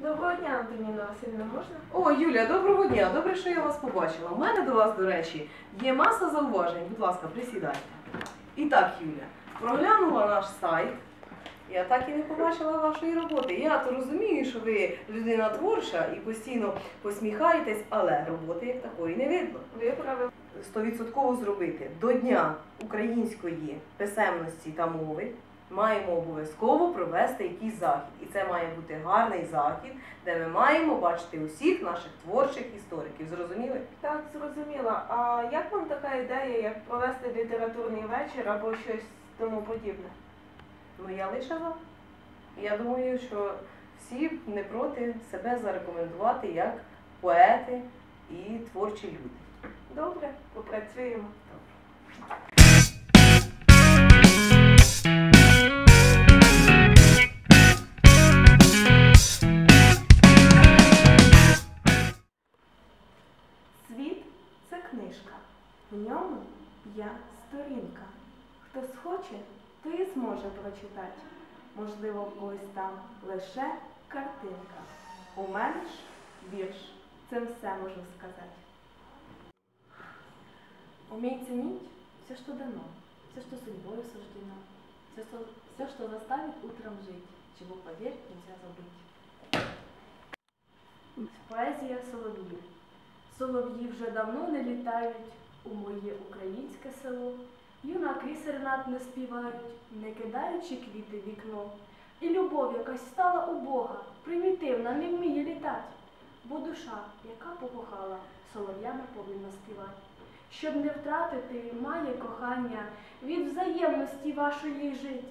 Доброго дня, Антоніна Васильівна, можна? О, Юля, доброго дня. Добре, що я вас побачила. У мене до вас, до речі, є маса зауважень. Будь ласка, присідайте. І так, Юля, проглянула наш сайт. Я так і не побачила вашої роботи. Я то розумію, що ви людина творча і постійно посміхаєтесь, але роботи як такої не видно. Виправив. Стовідсотково зробити до Дня української писемності та мови маємо обов'язково провести якийсь захід. І це має бути гарний захід, де ми маємо бачити усіх наших творчих істориків. Зрозуміли? Так, зрозуміла. А як вам така ідея, як провести літературний вечір або щось тому подібне? Ну я лише за. Я думаю, що всі не проти себе зарекомендувати як поети і творчі люди. Добре, попрацюємо. Світ я сторінка. Хто схоче, той і зможе прочитати. Можливо, в когось там лише картинка. У мене ж вірш. Цим все можу сказати. Умей ценить все, что дано, все, что судьбой суждено, все, что, все, что заставит утром жить, чего, поверь, нельзя забыть. Поезія солов'їв. Солов'ї вже давно не літають у моє українське село. Юнаки сернат не співають, не кидаючи квіти в вікно. І любов якась стала убога, примітивна, не вміє літать. Бо душа, яка покохала, солов'ями повинна співати. Щоб не втратити, має кохання від взаємності вашої жить.